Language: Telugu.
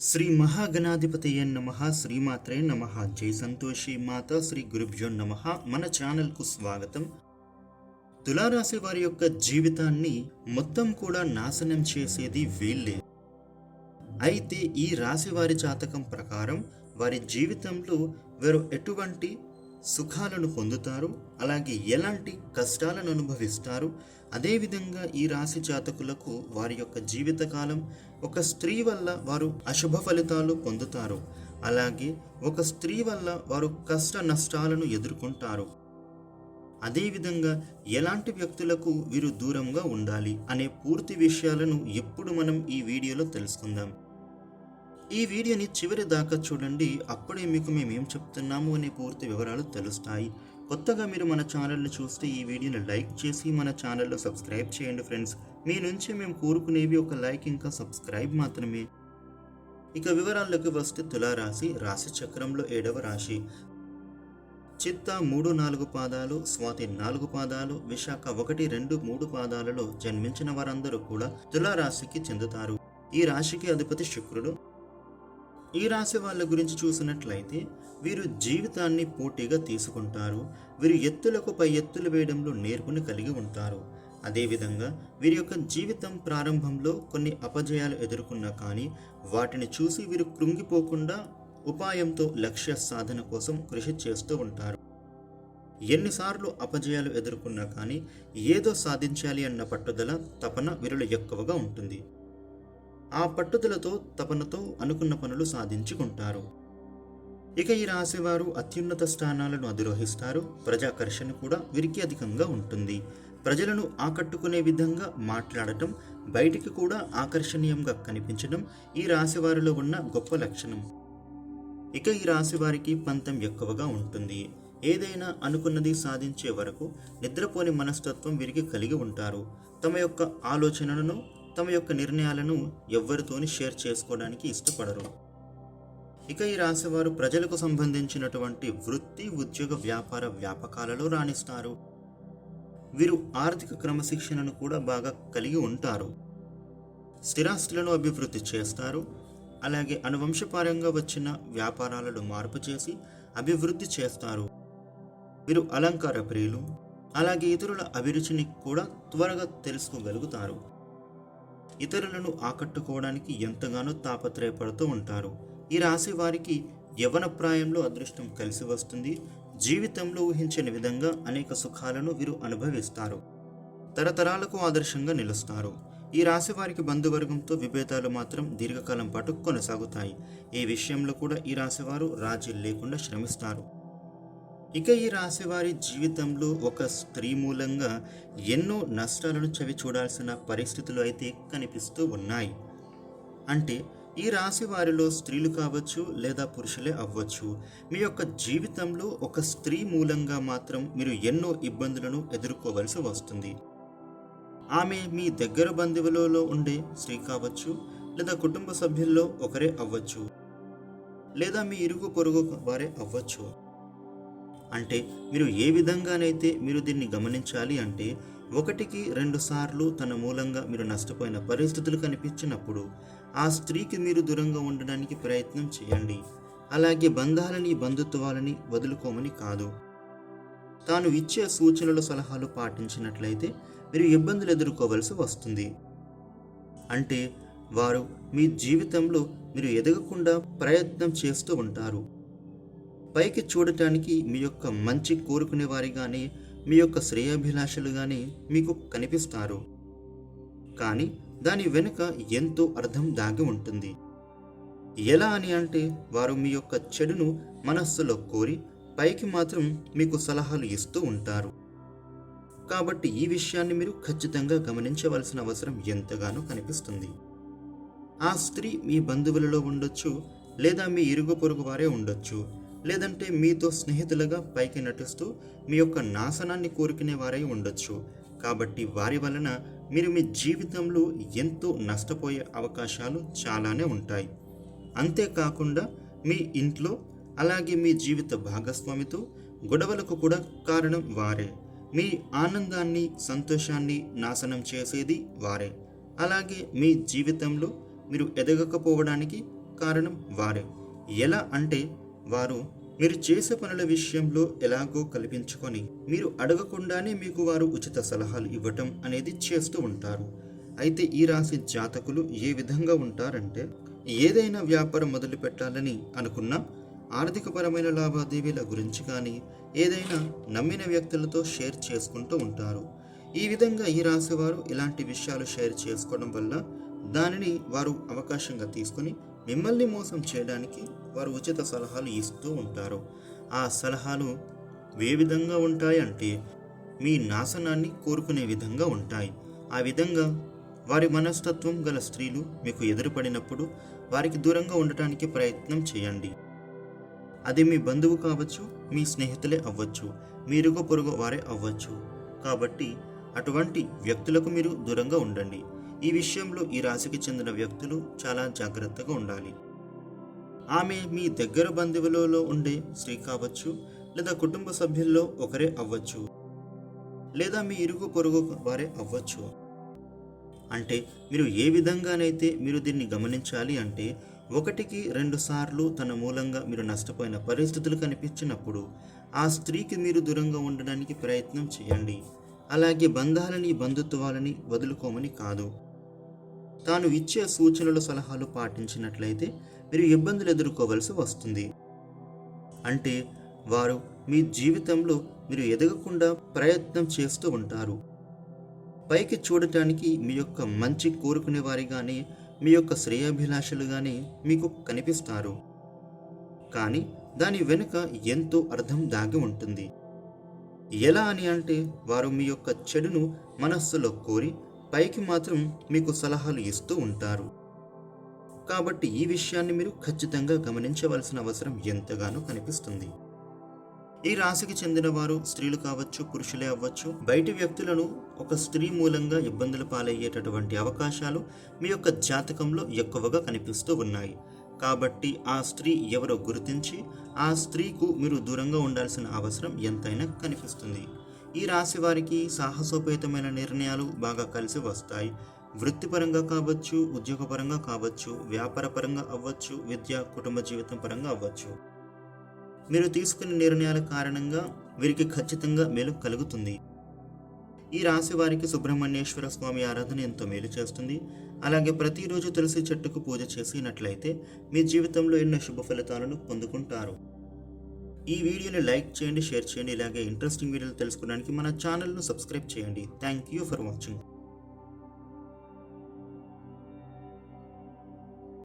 శ్రీ మహాగణాధిపతయ నమ శ్రీమాత్రే నమ జై సంతోషి మాత శ్రీ గురుభ్యో నమ మన ఛానల్కు స్వాగతం. తులారాశి వారి యొక్క జీవితాన్ని మొత్తం కూడా నాశనం చేసేది వీళ్ళే. అయితే ఈ రాశి వారి జాతకం ప్రకారం వారి జీవితంలో వారు ఎటువంటి సుఖాలను పొందుతారు అలాగే ఎలాంటి కష్టాలను అనుభవిస్తారు. అదేవిధంగా ఈ రాశి జాతకులకు వారి యొక్క జీవితకాలం ఒక స్త్రీ వల్ల వారు అశుభ ఫలితాలు పొందుతారు. అలాగే ఒక స్త్రీ వల్ల వారు కష్ట నష్టాలను ఎదుర్కొంటారు. అదేవిధంగా ఎలాంటి వ్యక్తులకు వీరు దూరంగా ఉండాలి అనే పూర్తి విషయాలను ఎప్పుడు మనం ఈ వీడియోలో తెలుసుకుందాం. ఈ వీడియోని చివరి దాకా చూడండి. అప్పుడే మీకు మేము ఏం చెప్తున్నాము అనే పూర్తి వివరాలు తెలుస్తాయి. కొత్తగా మీరు మన ఛానల్ని చూస్తే ఈ వీడియోని లైక్ చేసి మన ఛానల్లో సబ్స్క్రైబ్ చేయండి ఫ్రెండ్స్. మీ నుంచి మేము కోరుకునేవి ఒక లైక్ ఇంకా సబ్స్క్రైబ్ మాత్రమే. ఇక వివరాల్లోకి వస్తే తులారాశి రాశి చక్రంలో ఏడవ రాశి. చిత్త మూడు నాలుగు పాదాలు స్వాతి నాలుగు పాదాలు విశాఖ ఒకటి రెండు మూడు పాదాలలో జన్మించిన వారందరూ కూడా తులారాశికి చెందుతారు. ఈ రాశికి అధిపతి శుక్రుడు. ఈ రాశి వాళ్ళ గురించి చూసినట్లయితే వీరు జీవితాన్ని పోటీగా తీసుకుంటారు. వీరు ఎత్తులకు పై ఎత్తులు వేయడంలో నేర్పుని కలిగి ఉంటారు. అదేవిధంగా వీరి యొక్క జీవితం ప్రారంభంలో కొన్ని అపజయాలు ఎదుర్కొన్నా కానీ వాటిని చూసి వీరు కృంగిపోకుండా ఉపాయంతో లక్ష్య సాధన కోసం కృషి చేస్తూ ఉంటారు. ఎన్నిసార్లు అపజయాలు ఎదుర్కొన్నా కానీ ఏదో సాధించాలి అన్న పట్టుదల తపన వీరిలో ఎక్కువగా ఉంటుంది. ఆ పట్టుదలతో తపనతో అనుకున్న పనులు సాధించుకుంటారు. ఇక ఈ రాశివారు అత్యున్నత స్థానాలను అధిరోహిస్తారు. ప్రజాకర్షణ కూడా వీరికి అధికంగా ఉంటుంది. ప్రజలను ఆకట్టుకునే విధంగా మాట్లాడటం బయటికి కూడా ఆకర్షణీయంగా కనిపించడం ఈ రాశివారిలో ఉన్న గొప్ప లక్షణం. ఇక ఈ రాశివారికి పంతం ఎక్కువగా ఉంటుంది. ఏదైనా అనుకున్నది సాధించే వరకు నిద్రపోని మనస్తత్వం వీరికి కలిగి ఉంటారు. తమ యొక్క ఆలోచనలను తమ యొక్క నిర్ణయాలను ఎవ్వరితోని షేర్ చేసుకోవడానికి ఇష్టపడరు. ఇక ఈ రాశివారు ప్రజలకు సంబంధించినటువంటి వృత్తి ఉద్యోగ వ్యాపార వ్యాపకాలలో రాణిస్తారు. వీరు ఆర్థిక క్రమశిక్షణను కూడా బాగా కలిగి ఉంటారు. స్థిరాస్తులను అభివృద్ధి చేస్తారు. అలాగే అనువంశపారంగా వచ్చిన వ్యాపారాలను మార్పు చేసి అభివృద్ధి చేస్తారు. వీరు అలంకార ప్రియులు అలాగే ఇతరుల అభిరుచిని కూడా త్వరగా తెలుసుకోగలుగుతారు. ఇతరులను ఆకట్టుకోవడానికి ఎంతగానో తాపత్రయపడుతూ ఉంటారు. ఈ రాశి వారికి యవన ప్రాయంలో అదృష్టం కలిసి వస్తుంది. జీవితంలో ఊహించని విధంగా అనేక సుఖాలను వీరు అనుభవిస్తారు. తరతరాలకు ఆదర్శంగా నిలుస్తారు. ఈ రాశి వారికి బంధువర్గంతో విభేదాలు మాత్రం దీర్ఘకాలం పాటు కొనసాగుతాయి. ఈ విషయంలో కూడా ఈ రాశివారు రాజీ లేకుండా శ్రమిస్తారు. ఇక ఈ రాశివారి జీవితంలో ఒక స్త్రీ మూలంగా ఎన్నో నష్టాలను చవి చూడాల్సిన పరిస్థితులు అయితే కనిపిస్తూ ఉన్నాయి. అంటే ఈ రాశి వారిలో స్త్రీలు కావచ్చు లేదా పురుషులే అవ్వచ్చు మీ యొక్క జీవితంలో ఒక స్త్రీ మూలంగా మాత్రం మీరు ఎన్నో ఇబ్బందులను ఎదుర్కోవలసి వస్తుంది. ఆమె మీ దగ్గర బంధువులలో ఉండే స్త్రీ కావచ్చు లేదా కుటుంబ సభ్యుల్లో ఒకరే అవ్వచ్చు లేదా మీ ఇరుగు పొరుగు వారే అవ్వచ్చు. అంటే మీరు ఏ విధంగానైతే మీరు దీన్ని గమనించాలి అంటే ఒకటికి రెండు సార్లు తన మూలంగా మీరు నష్టపోయిన పరిస్థితులు కనిపించినప్పుడు ఆ స్త్రీకి మీరు దూరంగా ఉండడానికి ప్రయత్నం చేయండి. అలాగే బంధాలని బంధుత్వాలని వదులుకోమని కాదు. తాను ఇచ్చే సూచనలు సలహాలు పాటించినట్లయితే మీరు ఇబ్బందులు ఎదుర్కోవలసి వస్తుంది. అంటే వారు మీ జీవితంలో మీరు ఎదగకుండా ప్రయత్నం చేస్తూ ఉంటారు. పైకి చూడటానికి మీ యొక్క మంచి కోరుకునే వారిగానే మీ యొక్క శ్రేయాభిలాషలు కానీ మీకు కనిపిస్తారు. కానీ దాని వెనుక ఎంతో అర్థం దాగి ఉంటుంది. ఎలా అని అంటే వారు మీ యొక్క చెడును మనస్సులో కోరి పైకి మాత్రం మీకు సలహాలు ఇస్తూ ఉంటారు. కాబట్టి ఈ విషయాన్ని మీరు ఖచ్చితంగా గమనించవలసిన అవసరం ఎంతగానో కనిపిస్తుంది. ఆ స్త్రీ మీ బంధువులలో ఉండొచ్చు లేదా మీ ఇరుగు పొరుగు వారే ఉండొచ్చు. లేదంటే మీతో స్నేహితులుగా పైకి నటిస్తూ మీ యొక్క నాశనాన్ని కోరుకునే వారై ఉండొచ్చు. కాబట్టి వారి వలన మీరు మీ జీవితంలో ఎంతో నష్టపోయే అవకాశాలు చాలానే ఉంటాయి. అంతేకాకుండా మీ ఇంట్లో అలాగే మీ జీవిత భాగస్వామితో గొడవలకు కూడా కారణం వారే. మీ ఆనందాన్ని సంతోషాన్ని నాశనం చేసేది వారే. అలాగే మీ జీవితంలో మీరు ఎదగకపోవడానికి కారణం వారే. ఎలా అంటే వారు మీరు చేసే పనుల విషయంలో ఎలాగో కల్పించుకొని మీరు అడగకుండానే మీకు వారు ఉచిత సలహాలు ఇవ్వటం అనేది చేస్తూ ఉంటారు. అయితే ఈ రాశి జాతకులు ఏ విధంగా ఉంటారంటే ఏదైనా వ్యాపారం మొదలు పెట్టాలని అనుకున్నా ఆర్థికపరమైన లావాదేవీల గురించి కానీ ఏదైనా నమ్మిన వ్యక్తులతో షేర్ చేసుకుంటూ ఉంటారు. ఈ విధంగా ఈ రాశి వారు ఇలాంటి విషయాలు షేర్ చేసుకోవడం వల్ల దానిని వారు అవకాశంగా తీసుకొని మిమ్మల్ని మోసం చేయడానికి వారు ఉచిత సలహాలు ఇస్తూ ఉంటారు. ఆ సలహాలు ఏ విధంగా ఉంటాయి అంటే మీ నాశనాన్ని కోరుకునే విధంగా ఉంటాయి. ఆ విధంగా వారి మనస్తత్వం గల స్త్రీలు మీకు ఎదురుపడినప్పుడు వారికి దూరంగా ఉండటానికి ప్రయత్నం చేయండి. అది మీ బంధువు కావచ్చు మీ స్నేహితులే అవ్వచ్చు మీరుగో పొరుగు వారే అవ్వచ్చు. కాబట్టి అటువంటి వ్యక్తులకు మీరు దూరంగా ఉండండి. ఈ విషయంలో ఈ రాశికి చెందిన వ్యక్తులు చాలా జాగ్రత్తగా ఉండాలి. ఆమె మీ దగ్గర బంధువులలో ఉండే స్త్రీ కావచ్చు లేదా కుటుంబ సభ్యుల్లో ఒకరే అవ్వచ్చు లేదా మీ ఇరుగు పొరుగు వారే అవ్వచ్చు. అంటే మీరు ఏ విధంగానైతే మీరు దీన్ని గమనించాలి అంటే ఒకటికి రెండు సార్లు తన మూలంగా మీరు నష్టపోయిన పరిస్థితులు కనిపించినప్పుడు ఆ స్త్రీకి మీరు దూరంగా ఉండడానికి ప్రయత్నం చేయండి. అలాగే బంధాలని బంధుత్వాలని వదులుకోమని కాదు. తాను ఇచ్చే సూచనలు సలహాలు పాటించినట్లయితే మీరు ఇబ్బందులు ఎదుర్కోవలసి వస్తుంది. అంటే వారు మీ జీవితంలో మీరు ఎదగకుండా ప్రయత్నం చేస్తూ ఉంటారు. పైకి చూడటానికి మీ యొక్క మంచి కోరుకునే వారిగానే మీ యొక్క శ్రేయాభిలాషలుగానే మీకు కనిపిస్తారు. కానీ దాని వెనుక ఎంతో అర్థం దాగి ఉంటుంది. ఎలా అని అంటే వారు మీ యొక్క చెడును మనస్సులో కోరి పైకి మాత్రం మీకు సలహాలు ఇస్తూ ఉంటారు. కాబట్టి ఈ విషయాన్ని మీరు ఖచ్చితంగా గమనించవలసిన అవసరం ఎంతగానో కనిపిస్తుంది. ఈ రాశికి చెందిన వారు స్త్రీలు కావచ్చు పురుషులే అవ్వచ్చు బయటి వ్యక్తులను ఒక స్త్రీ మూలంగా ఇబ్బందులు పాలయ్యేటటువంటి అవకాశాలు మీ యొక్క జాతకంలో ఎక్కువగా కనిపిస్తూ ఉన్నాయి. కాబట్టి ఆ స్త్రీ ఎవరో గుర్తించి ఆ స్త్రీకు మీరు దూరంగా ఉండాల్సిన అవసరం ఎంతైనా కనిపిస్తుంది. ఈ రాశి వారికి సాహసోపేతమైన నిర్ణయాలు బాగా కలిసి వస్తాయి. వృత్తిపరంగా కావచ్చు ఉద్యోగపరంగా కావచ్చు వ్యాపారపరంగా అవ్వచ్చు విద్య కుటుంబ జీవితం పరంగా అవ్వచ్చు. మీరు తీసుకునే నిర్ణయాల కారణంగా వీరికి ఖచ్చితంగా మేలు కలుగుతుంది. ఈ రాశి వారికి సుబ్రహ్మణ్యేశ్వర స్వామి ఆరాధన ఎంతో మేలు చేస్తుంది. అలాగే ప్రతిరోజు తులసి చెట్టుకు పూజ చేసినట్లయితే మీ జీవితంలో ఎన్నో శుభ ఫలితాలను పొందుకుంటారు. ఈ వీడియోని లైక్ చేయండి షేర్ చేయండి ఇలాగే ఇంట్రెస్టింగ్ వీడియోలు తెలుసుకోవడానికి మన ఛానల్ను సబ్స్క్రైబ్ చేయండి. Thank you for watching